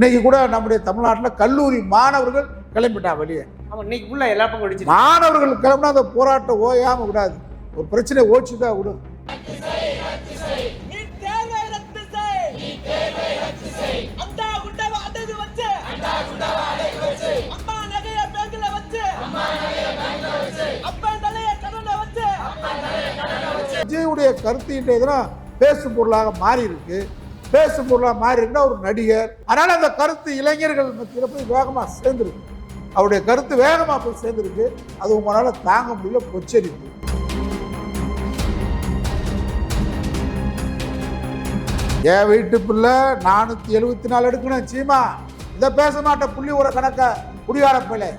இன்னைக்கு கூட நம்முடைய தமிழ்நாட்டில் கல்லூரி மாணவர்கள் கிளம்பிட்டா வெளியே. இன்னைக்கு ஃபுல்லா எல்லா பக்கம் மாணவர்கள் கிளம்பினா அந்த போராட்டம் ஓயாம விடாது. ஒரு பிரச்சனை ஓச்சு தான் விடும். விஜயுடைய கருத்து இன்றைய பேசும் பொருளாக மாறி இருக்கு பேசும் பொருளாக மாறி இருந்தால் ஒரு நடிகர். அதனால் அந்த கருத்து இளைஞர்கள் மத்தியில் போய் வேகமாக சேர்ந்துருக்கு. அவருடைய கருத்து வேகமாக போய் சேர்ந்துருக்கு. அது உங்களால் தாங்க முடியல பொச்சரிப்பு. என் வீட்டு பிள்ளை நானூற்றி எழுபத்தி நாலு எடுக்கணும் சீமா. இதை பேச மாட்டேன் புள்ளி ஒரு கணக்கை குடிகார பிள்ளை.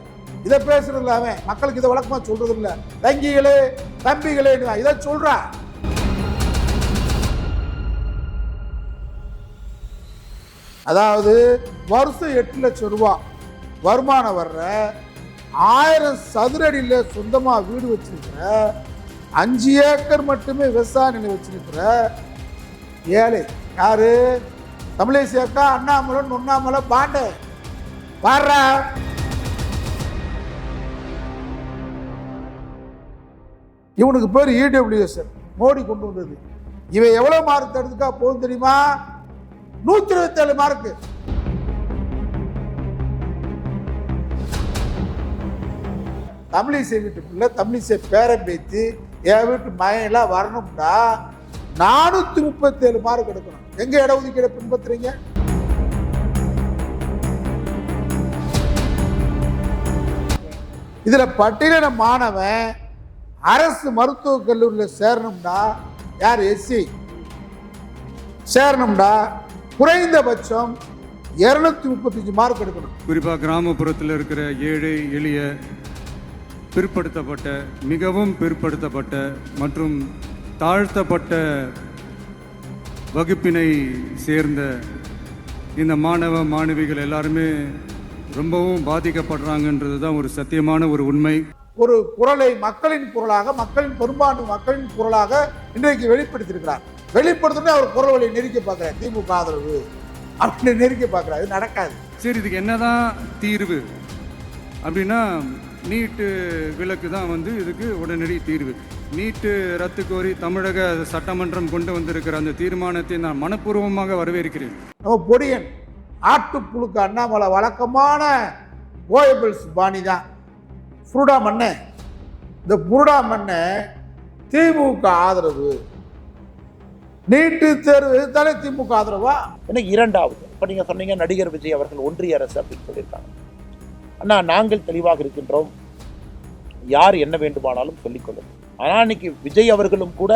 இதை பேசுறது இல்லை அவன். மக்களுக்கு இதை வழக்கமாக சொல்றது இல்லை தங்கிகளே தம்பிகளே இதை சொல்கிறான் அதாவது வருஷம் எட்டு லட்சம் ரூபா வருமானம் வர்ற ஆயிரம் சதுரடியில் சொந்தமாக வீடு வச்சிருக்கிற அஞ்சு ஏக்கர் மட்டுமே விவசாய நிலை வச்சிருக்கிற ஏழை. யாரு? தமிழேசி அக்கா அண்ணாமலை நொண்ணாமலை பாண்டே. பாடுற. இவனுக்கு பேர் இடபிள்யூஎஸ் மோடி கொண்டு வந்தது. இவன் எவ்வளோ மார்க் எடுத்துக்கா போகும் தெரியுமா? நூத்தி இருபத்தி ஏழு மார்க்கு தமிழிசை வீட்டு பிள்ளை தமிழிசை பேரம் பேத்தி என் வீட்டு மயெல்லாம் வரணும்டா. நானூத்தி முப்பத்தி ஏழு மார்க் எடுக்கணும். எங்க இடஒதுக்கீடு பின்பற்றுறீங்க? இதுல பட்டியலின மாணவன் அரசு மருத்துவக் கல்லூரியில் சேரணும்டா. யார் எஸ்சி சேரணும்டா. குறைந்தபட்சம் இருநூத்தி முப்பத்தஞ்சு மார்க் எடுக்கணும். குறிப்பாக கிராமப்புறத்தில் இருக்கிற ஏழை எளிய பிற்படுத்தப்பட்ட மிகவும் பிற்படுத்தப்பட்ட மற்றும் தாழ்த்தப்பட்ட வகுப்பினை சேர்ந்த இந்த மாணவ மாணவிகள் எல்லாருமே ரொம்பவும் பாதிக்கப்படுறாங்கன்றது தான் ஒரு சத்தியமான ஒரு உண்மை. ஒரு குரலை மக்களின் குரலாக மக்களின் பெரும்பான்மை மக்களின் குரலாக இன்றைக்கு வெளிப்படுத்தியிருக்கிறார். வெளிப்படுத்தினே அவர் குரல் வழியை நெருக்க பார்க்கிறார். திமுக ஆதரவு அப்படின்னு நெருக்க பார்க்கிறார். நடக்காது. சரி இதுக்கு என்னதான் தீர்வு? அப்படின்னா நீட்டு விலக்கு தான் வந்து இதுக்கு உடனடி தீர்வு. நீட்டு ரத்து கோரி தமிழக சட்டமன்றம் கொண்டு வந்திருக்கிற அந்த தீர்மானத்தை நான் மனப்பூர்வமாக வரவேற்கிறேன். நம்ம பொடியன் ஆட்டுப்புழுக்கு அண்ணாமலை வழக்கமான கோயபிள்ஸ் பாணி தான். புருடா மண்ணை இந்த புருடா மண்ணை திமுக ஆதரவு. நீட்டு தேர்வு தானே திமுக ஆதரவா? ஏன்னா இரண்டாவது. இப்போ நீங்கள் சொன்னீங்க நடிகர் விஜய் அவர்கள் ஒன்றிய அரசு அப்படின்னு சொல்லியிருக்காங்க. அண்ணா நாங்கள் தெளிவாக இருக்கின்றோம். யார் என்ன வேண்டுமானாலும் சொல்லிக்கொள்ளும் ஆனால் இன்னைக்கு விஜய் அவர்களும் கூட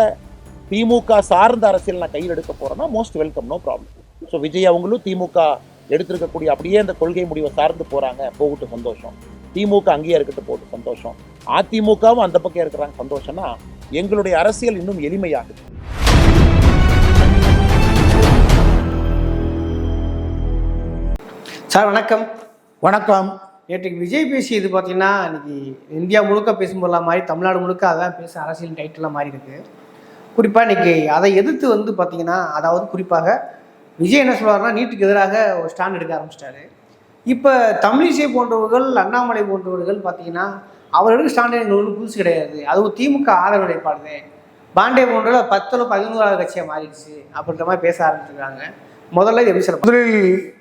திமுக சார்ந்த அரசியல் நான் கையில் எடுக்க போகிறேன்னா most welcome no problem so Vijay அவங்களும் திமுக எடுத்திருக்கக்கூடிய அப்படியே அந்த கொள்கை முடிவை சார்ந்து போகிறாங்க போகட்டும் சந்தோஷம். திமுக அங்கேயே இருக்கட்டும் போட்டு சந்தோஷம். அதிமுகவும் அந்த பக்கம் இருக்கிறாங்க சந்தோஷம்னா எங்களுடைய அரசியல் இன்னும் எளிமையாகுது. சார் வணக்கம். வணக்கம். நேற்றுக்கு விஜய் பேசியது பார்த்தீங்கன்னா இன்னைக்கு இந்தியா முழுக்க பேசும்போதெல்லாம் மாதிரி தமிழ்நாடு முழுக்க அதான் பேச அரசியல் டைட்டிலாக மாறி இருக்கு. குறிப்பாக இன்னைக்கு அதை எதிர்த்து வந்து பார்த்தீங்கன்னா அதாவது குறிப்பாக விஜய் என்ன சொல்றாருன்னா நீட்டுக்கு எதிராக ஒரு ஸ்டாண்ட் எடுக்க ஆரம்பிச்சிட்டாரு. இப்போ தமிழிசை போன்றவர்கள் அண்ணாமலை போன்றவர்கள் பார்த்தீங்கன்னா அவர்களுக்கு ஸ்டாண்ட் எங்களுக்கு புதுசு கிடையாது. அதுவும் திமுக ஆதரவு நிலைப்பாடு பாண்டே போன்றவர்கள் பத்தில் பதினோராவது கட்சியாக மாறிடுச்சு அப்படின்ற மாதிரி பேச ஆரம்பிச்சிருக்காங்க. முதல்ல இது எப்படி முதலில்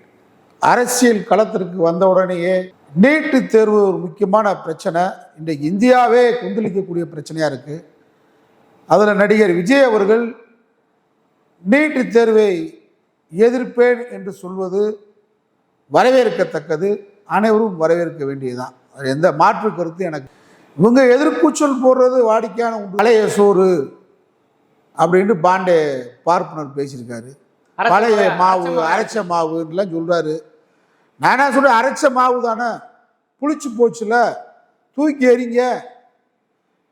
அரசியல் களத்திற்கு வந்த உடனேயே நீட்டு தேர்வு ஒரு முக்கியமான பிரச்சனை. இன்றைக்கு இந்தியாவே கொந்தளிக்கக்கூடிய பிரச்சனையாக இருக்குது அதில் நடிகர் விஜய் அவர்கள் நீட்டு தேர்வை எதிர்ப்பேன் என்று சொல்வது வரவேற்கத்தக்கது. அனைவரும் வரவேற்க வேண்டியதுதான். அது எந்த மாற்று கருத்து எனக்கு. இவங்க எதிர்கூச்சல் போடுறது வாடிக்கையான. பழைய சோறு அப்படின்ட்டு பாண்டே பார்ப்பனர் பேசியிருக்காரு. பழைய மாவு அரைச்ச மாவுலாம் சொல்றாரு. நான் என்ன அரைச்ச மாவு தானே? புளிச்சு போச்சுல? தூக்கி எறிங்க.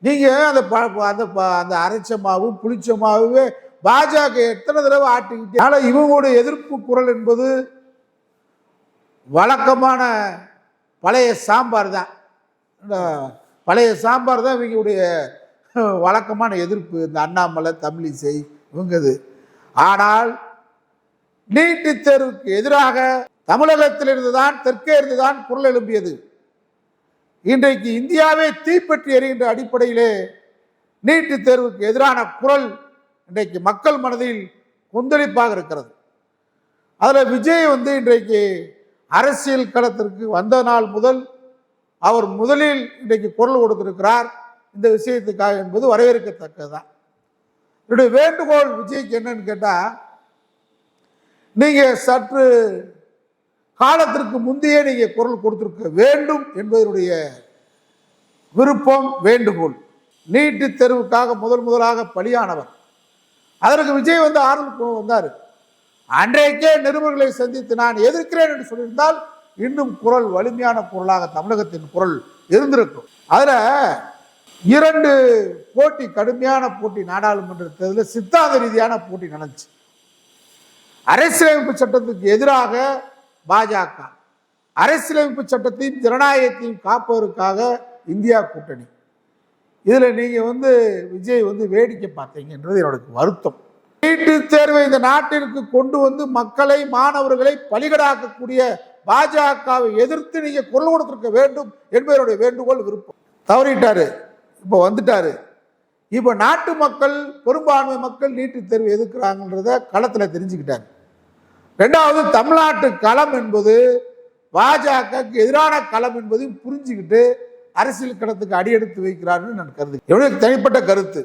நீங்கள் அந்த ப- அந்த ப- அந்த அரைச்ச மாவு புளிச்ச மாவுவே பாஜக எத்தனை தடவை ஆட்டிக்கிட்டு ஆனால் இவங்களுடைய எதிர்ப்பு குரல் என்பது வழக்கமான பழைய சாம்பார் தான். பழைய சாம்பார் தான் இவங்களுடைய வழக்கமான எதிர்ப்பு. இந்த அண்ணாமலை தமிழிசை இவங்கது. ஆனால் நீட்டு தேர்வுக்கு எதிராக தமிழகத்திலிருந்து தான் தெற்கே இருந்து தான் குரல் எழும்பியது. இன்றைக்கு இந்தியாவே தீப்பற்றி எறிகின்ற அடிப்படையிலே நீட்டு தேர்வுக்கு எதிரான குரல் இன்றைக்கு மக்கள் மனதில் கொந்தளிப்பாக இருக்கிறது. அதில் விஜய் வந்து இன்றைக்கு அரசியல் களத்திற்கு வந்த நாள் முதல் அவர் முதலில் இன்றைக்கு குரல் கொடுத்திருக்கிறார். இந்த விஷயத்துக்காக என்பது வரவேற்கத்தக்கதுதான். என்னுடைய வேண்டுகோள் விஜய்க்கு என்னன்னு கேட்டால் நீங்கள் சற்று காலத்திற்கு முந்தையே நீங்கள் குரல் கொடுத்துருக்க வேண்டும் என்பதனுடைய விருப்பம் வேண்டுகோள். நீட்டு தேர்வுக்காக முதல் முதலாக பலியானவர். அதற்கு விஜய் வந்து ஆறுதல் குழு வந்தார். அன்றைக்கே நிருபர்களை சந்தித்து நான் எதிர்க்கிறேன் என்று சொல்லியிருந்தால் இன்னும் குரல் வலிமையான குரலாக தமிழகத்தின் குரல் இருந்திருக்கும். அதில் இரண்டு போட்டி கடுமையான போட்டி நாடாளுமன்ற தேர்தலில் சித்தாந்த ரீதியான போட்டி நடந்துச்சு. அரசியலமைப்பு சட்டத்துக்கு எதிராக பாஜக. அரசியலமைப்பு சட்டத்தையும் ஜனநாயகத்தையும் காப்பதற்காக இந்தியா கூட்டணி. இதில் நீங்கள் வந்து விஜய் வந்து வேடிக்கை பார்த்தீங்கன்றது என்னோட வருத்தம். நீட்டு தேர்வை இந்த நாட்டிற்கு கொண்டு வந்து மக்களை மாணவர்களை பலிகடாக்கக்கூடிய பாஜகவை எதிர்த்து நீங்கள் குரல் கொடுத்துருக்க வேண்டும் என்பதனுடைய வேண்டுகோள் விருப்பம். தவறிட்டாரு. இப்போ வந்துட்டாரு. இப்போ நாட்டு மக்கள் பெரும்பான்மை மக்கள் நீட்டுத் தேர்வு எதிர்க்கிறாங்கன்றத களத்தில் தெரிஞ்சுக்கிட்டாங்க. ரெண்டாவது தமிழ்நாட்டு களம் என்பது பாஜகவுக்கு எதிரான களம் என்பதையும் புரிஞ்சுக்கிட்டு அரசியல் களத்துக்கு அடியெடுத்து வைக்கிறார்னு நான் கருது என்னுடைய தனிப்பட்ட கருத்து.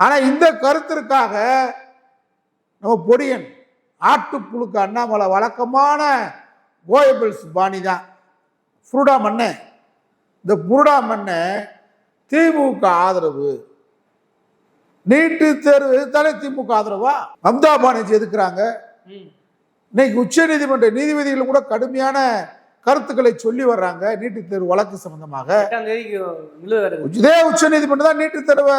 ஆனால் இந்த கருத்திற்காக நம்ம பொடியன் ஆட்டுப்புழுக்கு அண்ணாமலை வழக்கமான கோயபிள்ஸ் பாணி தான். புருடா மண்ணை இந்த புருடா மண்ணை திமுக ஆதரவு. நீட்டு தேர்வு எதிர்த்தாலே திமுக ஆதரவா? மம்தா பானர்ஜி எதுக்குறாங்க? இன்னைக்கு உச்ச நீதிமன்ற நீதிபதிகள் கூட கடுமையான கருத்துக்களை சொல்லி வர்றாங்க. நீட்டுத் தேர்வு வழக்கு சம்பந்தமாக. இதே உச்ச நீதிமன்றம் தான் நீட்டுத் தேர்வை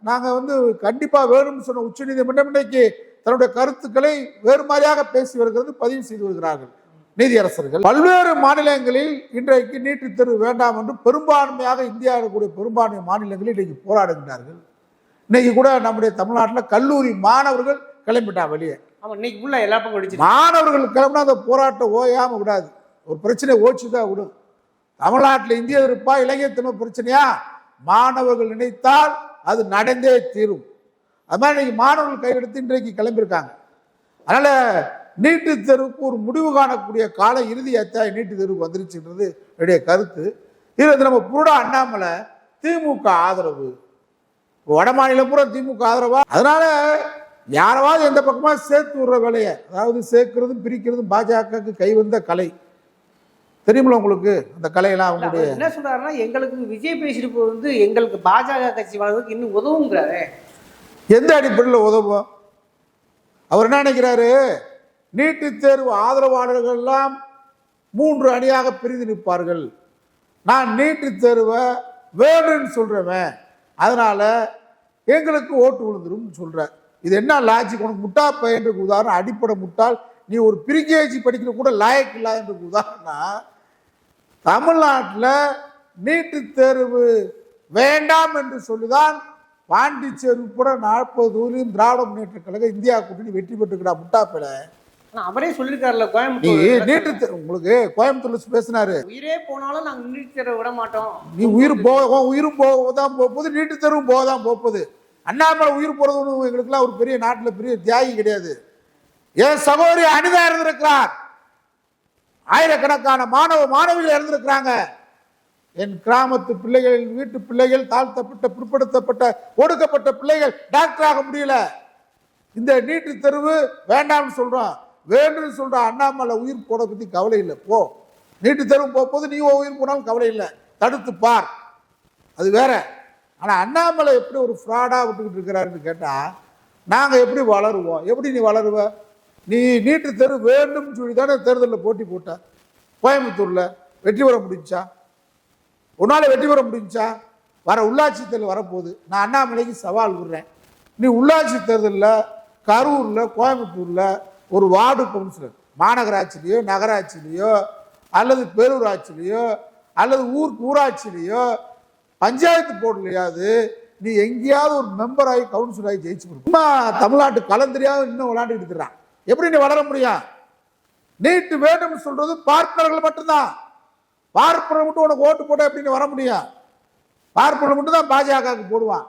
நாங்க வந்து கண்டிப்பா வேணும்னு சொன்ன உச்ச நீதிமன்றம் இன்னைக்கு தன்னுடைய கருத்துக்களை வேறு மாதிரியாக பேசி வருகிறது பதிவு செய்து வருகிறார்கள். நீதியரசர்கள். பல்வேறு மாநிலங்களில் இன்றைக்கு நீட்டுத் தேர்வு வேண்டாம் என்று பெரும்பான்மையாக இந்தியா இருக்கக்கூடிய பெரும்பான்மை மாநிலங்களில் இன்றைக்கு போராடுகின்றார்கள் இன்னைக்கு கூட நம்முடைய தமிழ்நாட்டில் கல்லூரி மாணவர்கள் கிளம்பிட்டா வெளியே. ஆமா இன்னைக்கு ஃபுல்லா எல்லா பக்கம் மாணவர்கள் கிளம்புனா அந்த போராட்டம் ஓயாம விடாது. ஒரு பிரச்சனை ஓச்சு தான் விடும். தமிழ்நாட்டில் இந்திய இருப்பா இளைஞர் பிரச்சனையா? மாணவர்கள் நினைத்தால் அது நடந்தே தீரும். அது மாதிரி இன்னைக்கு மாணவர்கள் கையெடுத்து இன்றைக்கு கிளம்பியிருக்காங்க. அதனால நீட்டு தேர்வுக்கு ஒரு முடிவு காணக்கூடிய கால இறுதி அத்தியாயம் நீட்டு தேர்வுக்கு வந்துருச்சுன்றது என்னுடைய கருத்து. இது நம்ம புருடா அண்ணாமலை திமுக ஆதரவு. வட மாநிலம் பூரா திமுக ஆதரவா? அதனால யாராவது எந்த பக்கமா சேர்த்து விடுற வேலையை அதாவது சேர்க்கிறதும் பிரிக்கிறதும் பாஜகவுக்கு கைவந்த கலை. தெரியுமில்ல உங்களுக்கு? அந்த கலையெல்லாம் அவங்களுடைய என்ன சொல்றாருன்னா எங்களுக்கு விஜய் பேசிட்டு வந்து எங்களுக்கு பாஜக கட்சி வளர்றதுக்கு இன்னும் உதவுங்கிறாரு. எந்த அடிப்படையில் உதவும்? அவர் என்ன நினைக்கிறாரு? நீட்டுத் தேர்வு ஆதரவாளர்கள் எல்லாம் மூன்று அணியாக பிரிந்து நிற்பார்கள். நான் நீட்டுத் தேர்வை வேணும்னு சொல்றவன். அதனால எங்களுக்கு ஓட்டு விழுந்துரும் சொல்ற இது என்ன லாஜிக் உனக்கு முட்டா பையன்றது உதாரணம் அடிப்படை முட்டாள். நீ ஒரு பிரிகேஜி படிக்கிற கூட லாயக்கு இல்லாதன்றது உதாரணம் தமிழ்நாட்டில் நீட்டுத் தேர்வு வேண்டாம் என்று சொல்லிதான் பாண்டிச்சேரி உட்பட நாற்பது தொகுதியும் திராவிட முன்னேற்ற கழகம் இந்தியா கூட்டணி வெற்றி பெற்றுக்கிறா முட்டாப்பில அவரே சொல்லியிருக்காருல்ல நீ கோயம்புத்தூர் நீட்டு உங்களுக்கு கோயம்புத்தூர்ல பேசினாரு. உயிரே போனாலும் நாங்க நீட் தேர்வை விட மாட்டோம். நீ உயிர் போக உயிரும் போக தான் போகுது நீட்டு தேர்வும் போக தான் போகுது. அண்ணாமலை உயிர் போகிறது எங்களுக்குலாம் ஒரு பெரிய நாட்டில் பெரிய தியாகி கிடையாது. என் சகோதரி அனிதா இருந்திருக்கிறார் ஆயிரக்கணக்கான மாணவ மாணவிகள் இறந்திருக்கிறாங்க. என் கிராமத்து பிள்ளைகள் என் வீட்டு பிள்ளைகள் தாழ்த்தப்பட்ட பிற்படுத்தப்பட்ட ஒடுக்கப்பட்ட பிள்ளைகள் டாக்டர் ஆக முடியல. இந்த நீட்டு தெருவு வேண்டாம்னு சொல்கிறோம் வேண்டும்னு சொல்கிறோம் அண்ணாமலை உயிர் போட பற்றி கவலை இல்லை. போ. நீட்டு தெருவு போகும்போது நீ உயிர் போனாலும் கவலை இல்லை. தடுத்து பார். அது வேற. ஆனால் அண்ணாமலை எப்படி ஒரு ஃப்ராடாக விட்டுக்கிட்டு இருக்கிறாருன்னு கேட்டால் நாங்கள் எப்படி வளருவோம்? எப்படி நீ வளருவ? நீ நீட்டு தெரு வேண்டும்னு சொல்லி தானே தேர்தலில் போட்டி போட்ட. கோயம்புத்தூரில் வெற்றி பெற முடிஞ்சா? உன்னால் வெற்றி பெற முடிஞ்சா? வர உள்ளாட்சி தேர்தல் வரப்போகுது. நான் அண்ணாமலைக்கு சவால் விடுறேன். நீ உள்ளாட்சி தேர்தலில் கரூரில் கோயம்புத்தூரில் ஒரு வார்டு கவுன்சிலர். மாநகராட்சிலேயோ நகராட்சிலேயோ அல்லது பேரூராட்சிலேயோ அல்லது ஊர் ஊராட்சிலேயோ பஞ்சாயத்து போர்டுலையாவது நீ எங்கேயாவது ஒரு மெம்பர் ஆகி கவுன்சிலர் ஆகி ஜெயிச்சு கொடுக்கும் தமிழ்நாட்டு கலந்தரியாவது இன்னும் விளையாண்டுட்டு இருக்கிறான். எப்படி நீ வளர முடியும்? நீட்டு வேணும்னு சொல்றது பார்ப்பனர்கள் மட்டும்தான். பார்ப்பனர் மட்டும் உனக்கு ஓட்டு போட அப்படின்னு வர முடியும்? பார்ப்பனர் மட்டும் தான் பாஜகவுக்கு போடுவான்.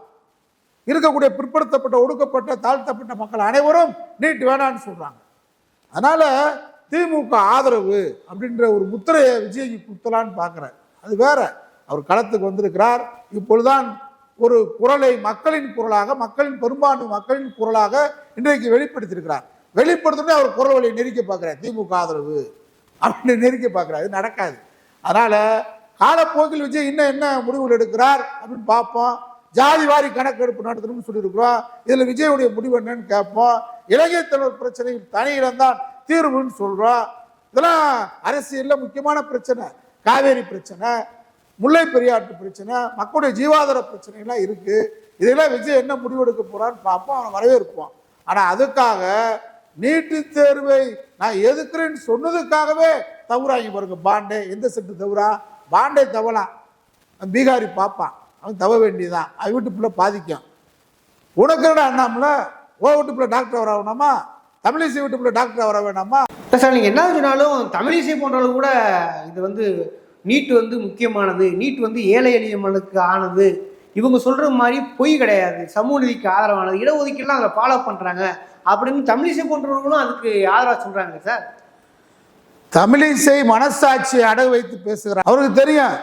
இருக்கக்கூடிய பிற்படுத்தப்பட்ட ஒடுக்கப்பட்ட தாழ்த்தப்பட்ட மக்கள் அனைவரும் நீட் வேணான்னு சொல்றாங்க. அதனால திமுக ஆதரவு அப்படின்ற ஒரு முத்திரையை விஜய்க்கு குத்தலான்னு பார்க்குறேன். அது வேற. அவர் களத்துக்கு வந்திருக்கிறார். இப்பொழுதுதான் ஒரு குரலை மக்களின் குரலாக மக்களின் பெரும்பான்மை மக்களின் குரலாக இன்றைக்கு வெளிப்படுத்தியிருக்கிறார். வெளிப்படுத்தணும் அவர் குரல் வழியை நெருக்க பார்க்குறார். திமுக ஆதரவு அப்படின்னு நெருக்க பார்க்குறாரு. இது நடக்காது. அதனால் காலப்போக்கில் விஜய் இன்னும் என்ன முடிவுகள் எடுக்கிறார் அப்படின்னு பார்ப்போம். ஜாதி வாரி கணக்கெடுப்பு நடத்தணும்னு சொல்லியிருக்கிறோம். இதில் விஜயுடைய முடிவு என்னன்னு கேட்போம். இளைஞர் தலைவர் பிரச்சனையில் தனியிடம்தான் தீர்வுன்னு சொல்கிறோம் இதெல்லாம் அரசியலில் முக்கியமான பிரச்சனை. காவேரி பிரச்சனை. முல்லை பெரியாற்று பிரச்சனை மக்களுடைய ஜீவாதார பிரச்சனைலாம் இருக்கு. இதெல்லாம் விஜய் என்ன முடிவெடுக்க போறான்னு பார்ப்போம் அவனை வரவேற்போம். ஆனா அதுக்காக நீட்டு தேர்வை நான் எதுக்குறேன்னு சொன்னதுக்காகவே தவறாங்க பாருங்க பாண்டே. எந்த செட்டு தவறா? பாண்டே தவலாம் பீகாரி பார்ப்பான். அவன் தவ வேண்டியதுதான் அவன் வீட்டு பாதிக்கும். உனக்கு என்ன அண்ணாமல? ஓ வீட்டு டாக்டர் வர தமிழிசை வீட்டு டாக்டர் வர வேணாமா? சார் நீங்கள் என்ன சொன்னாலும் தமிழிசை போன்றவங்க கூட இது வந்து நீட் வந்து முக்கியமானது நீட் வந்து ஏழை எளிய மக்களுக்கு ஆனது. இவங்க சொல்கிற மாதிரி பொய் கிடையாது. சமூக நீதிக்கு ஆதரவானது. இடஒதுக்கீடுலாம் அதில் ஃபாலோ பண்ணுறாங்க அப்படின்னு தமிழிசை போன்றவர்களும் அதுக்கு ஆதரவாக சொல்கிறாங்க சார். தமிழிசை மனசாட்சியை அடகு வைத்து பேசுகிறார். அவருக்கு தெரியும்.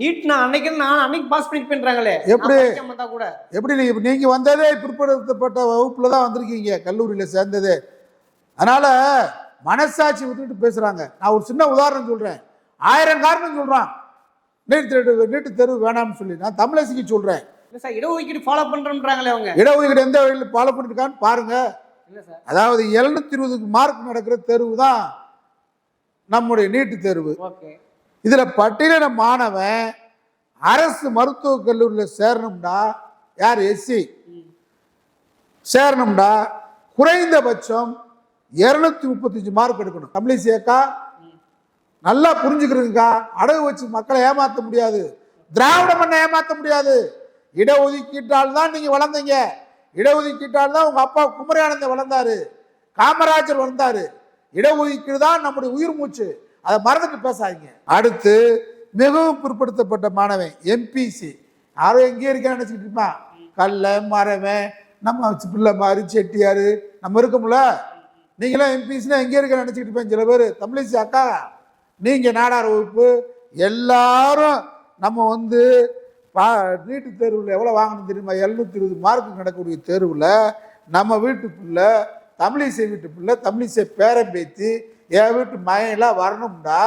நீட் நான் அன்னைக்கு நான் அன்னைக்கு பாஸ் பண்ணி பண்ணுறாங்களே எப்படி? கூட. எப்படி நீங்க நீங்க வந்ததே பிற்படுத்தப்பட்ட வகுப்புல தான் வந்திருக்கீங்க கல்லூரியில சேர்ந்தது. அதனால மனசாட்சி விட்டுட்டு பேசுறாங்க. நான் ஒரு சின்ன உதாரணம் சொல்றேன். ஆயிரம் காரணம் சொல்றான். நீட்டு தேர்வு நீட்டு தேர்வு வேணாம்னு சொல்லி. நான் தமிழரசிக்கு சொல்றேன். இல்லை சார் இடஒதுக்கீடு ஃபாலோ பண்ணுறேன்றாங்களே அவங்க. இடஒதுக்கீடு எந்த வழியில் ஃபாலோ பண்ணிருக்கான்னு பாருங்க. அதாவது எழுநூத்தி இருபதுக்கு மார்க் நடக்கிற தேர்வு தான் நம்முடைய நீட்டு தேர்வு. இதுல பட்டியலின மாணவன் அரசு மருத்துவக் கல்லூரியில் சேரணும்டா. யார்? எஸ்சி சேரணும்டா. குறைந்தபட்சம் இருநூத்தி முப்பத்தஞ்சு மார்க் எடுக்கணும். தமிழிசை அக்கா நல்லா புரிஞ்சுக்கிறதுக்கா. அடகு வச்சு மக்களை ஏமாத்த முடியாது. திராவிட மண்ணை ஏமாத்த முடியாது. இடஒதுக்கீட்டால் தான் நீங்கள் வளர்ந்தீங்க. இடஒதுக்கீட்டால் தான் உங்கள் அப்பா குமரியானந்தன் வளர்ந்தாரு. காமராஜர் வளர்ந்தாரு. இடஒதுக்கீடு தான் நம்முடைய உயிர் மூச்சு. அதை மறந்துட்டு பேசாதீங்க. அடுத்து மிகவும் பிற்படுத்தப்பட்ட மாணவன் எம்பிசி யாரும் எங்கேயே இருக்க நினைச்சுக்கிட்டு இருப்பான். கல்ல மரவன் நம்ம பிள்ளை மாதிரி செட்டியாரு. நம்ம இருக்கோம்ல. நீங்களாம் எம்பிசினா எங்கே இருக்க நினச்சிக்கிட்டு இருப்பேன் சில பேர். தமிழிசை அக்கா. நீங்கள் நாடார் வகுப்பு எல்லாரும் நம்ம வந்து பா நீட்டு தேர்வில் எவ்வளோ வாங்கணும் தெரியுமா? எழுநூத்தி இருபது மார்க்கு நடக்கக்கூடிய தேர்வில் நம்ம வீட்டு பிள்ளை தமிழிசை வீட்டு பிள்ளை தமிழிசை பேரன் பேத்தி என் வீட்டு மயெல்லாம் வரணும்னா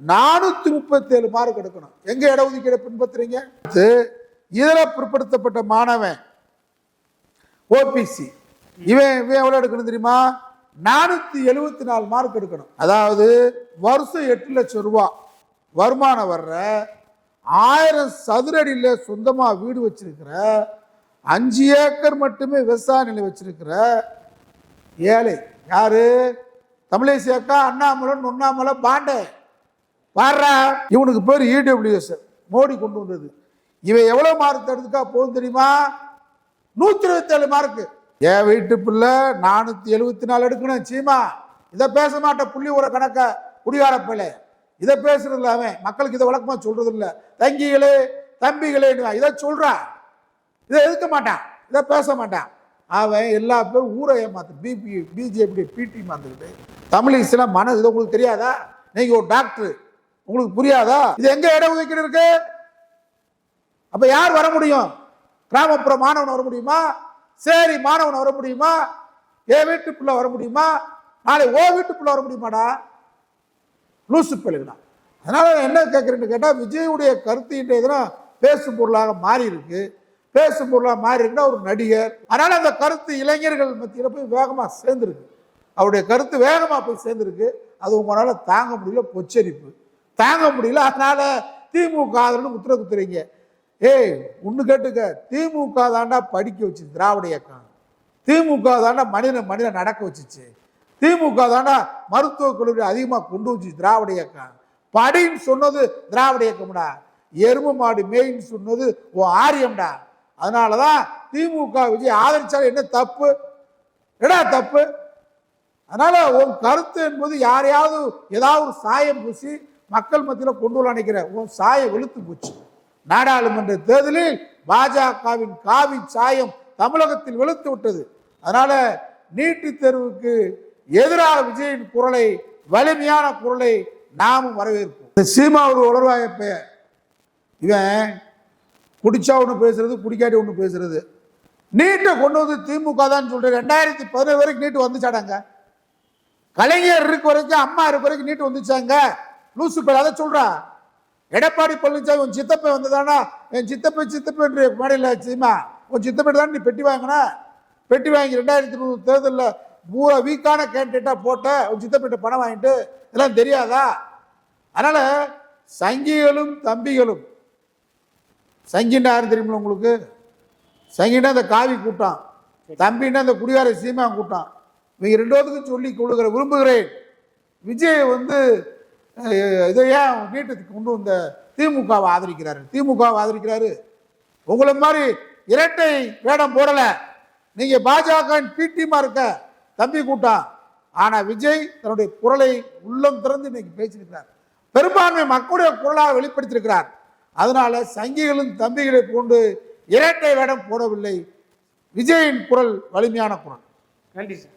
நானூற்றி முப்பத்தேழு மார்க் எடுக்கணும். எங்கே இடஒதுக்கீடை பின்பற்றுறீங்க? இதில் பிற்படுத்தப்பட்ட மாணவன் ஓபிசி இவன் இவன் எவ்வளோ எடுக்கணும் தெரியுமா? நானூற்றி எழுபத்தி நாலு மார்க் எடுக்கணும். அதாவது வருஷம் எட்டு லட்சம் ரூபா வருமானம் வர்ற ஆயிரம் சதுரடியில் சொந்தமாக வீடு வச்சிருக்கிற அஞ்சு ஏக்கர் மட்டுமே விவசாய நிலை வச்சிருக்கிற ஏழை. யாரு? தமிழேசி அக்கா அண்ணாமலை நொண்ணாமலை பாண்டே. பாடுறா? இவனுக்கு பேர் இடபிள்யூஎஸ் மோடி கொண்டு வந்தது. இவன் எவ்வளோ மார்க் எடுத்துக்கா போதும் தெரியுமா? நூற்றி இருபத்தேழு மார்க்கு என் வீட்டு பிள்ளை நானூற்றி எழுபத்தி நாலு எடுக்கணும் சீமா. இதை பேச மாட்டேன் புள்ளி ஒரு கணக்க குடிகார பிள்ளை. இதை பேசுறது இல்ல அவன் மக்களுக்கு இதை வழக்கமாக சொல்றது இல்லை தங்கிகளே தம்பிகளே இதை சொல்கிறான் இதை எதுக்க மாட்டான் இதை பேச மாட்டான். அவன் எல்லா பேரும் ஊரை ஏமாத்து பிபி பிஜேபி பிடி மாந்துக்கிட்டு தமிழிசைலாம் மன இது உங்களுக்கு தெரியாதா? நீங்கள் ஒரு டாக்டர் உங்களுக்கு புரியாதா? இது எங்கே இடம் ஒதுக்கீடு இருக்கு? அப்போ யார் வர முடியும்? கிராமப்புற மாணவன் வர முடியுமா? சரி மாணவன் வர முடியுமா? என் வீட்டுக்குள்ள வர முடியுமா? நாளை ஓ வீட்டுக்குள்ள வர முடியுமாடா? லூசு பிள்ளைகளா அதனால என்ன கேட்குறேன்னு கேட்டால் விஜயுடைய கருத்து இன்றைய தினம் பேசும் பொருளாக மாறி இருக்கு. பேசும் பொருளாக மாறி இருக்குன்னா ஒரு நடிகர். அதனால அந்த கருத்து இளைஞர்கள் மத்தியில் போய் வேகமாக சேர்ந்துருக்கு. அவருடைய கருத்து வேகமாக போய் சேர்ந்துருக்கு. அது உங்களால் தாங்க முடியல பொச்சரிப்பு. தாங்க முடியல. அதனால திமுக ஆதரவு உத்தரவு குத்துறீங்க ஏய் ஒன்று கேட்டுக்க. திமுக தாண்டா படிக்க வச்சு திராவிட இயக்கம். திமுக தாண்டா மனிதன் மனிதன் நடக்க வச்சுச்சு. திமுக தாண்டா மருத்துவக் கல்லூரி அதிகமாக கொண்டு வச்சு திராவிட இயக்கம். படின்னு சொன்னது திராவிட இயக்கம்டா. எருமை மாடு மேயின்னு சொன்னது ஓ ஆரியம்டா. அதனால தான் திமுக விஜய் ஆதரிச்சாலும் என்ன தப்பு? என்னடா தப்பு? அதனால உன் கருத்து என்பது யாரையாவது ஏதாவது ஒரு சாயம் பூசி மக்கள் மத்தியில் கொண்டு வர நினைக்கிற உன் சாயம் வெளுத்து போச்சு. நாடாளுமன்ற தேர்தலில் பாஜகவின் காவி சாயம் தமிழகத்தில் வெளுத்து விட்டது. அதனால நீட்டு தேர்வுக்கு எதிராக விஜயின் குரலை வலிமையான குரலை நாமும் வரவேற்போம். இந்த சீமா ஒரு உளர்வாய பெயர். இவன் குடிச்சா ஒன்று பேசுறது குடிக்காட்டி ஒன்று பேசுறது. நீட்டை கொண்டு வந்து திமுக தான் சொல்றேன் ரெண்டாயிரத்தி பதினேழு வரைக்கும் நீட்டு வந்துச்சாடாங்க. கலைஞர் இருக்க வரைக்கும் அம்மா இருக்க வரைக்கும் நீட்டு வந்துச்சாங்க. லூசு பேர் அதை சொல்றா. எடப்பாடி பழனிசாமி உன் சித்தப்பை வந்ததானா? என் சித்தப்பை சித்தப்பை என்று மாநில சீமா உன் சித்தப்பை தான் நீ பெட்டி வாங்கின? பெட்டி வாங்கி ரெண்டாயிரத்தி இருபது தேர்தலில் பூரா வீக்கான கேண்டிடேட்டாக போட்ட உன் சித்தப்பிட்ட பணம் வாங்கிட்டு இதெல்லாம் தெரியாதா? அதனால் சங்கிகளும் தம்பிகளும் சங்கின்னா யாரும் தெரியுமில்ல உங்களுக்கு? சங்கின்னா அந்த காவி கூட்டம் தம்பின்னா அந்த குடிகார சீமா கூட்டம் இவங்க ரெண்டு பேத்துக்கும் சொல்லி கொள்ளுகிற விரும்புகிறேன். விஜய் வந்து இதை ஏன் வீட்டுக்கு கொண்டு வந்த திமுகவை ஆதரிக்கிறாரு? திமுகவை ஆதரிக்கிறாரு. உங்களை மாதிரி இரட்டை வேடம் போடலை. நீங்க பாஜக பிடிமா இருக்க தம்பி கூட்டம் ஆனா விஜய் தன்னுடைய குரலை உள்ளம் திறந்து இன்னைக்கு பேசியிருக்கிறார். பெரும்பான்மை மக்களுடைய குரலாக வெளிப்படுத்தியிருக்கிறார். அதனால சங்கிகளும் தம்பிகளை கொண்டு இரட்டை வேடம் போடவில்லை. விஜயின் குரல் வலிமையான குரல். நன்றி சார்.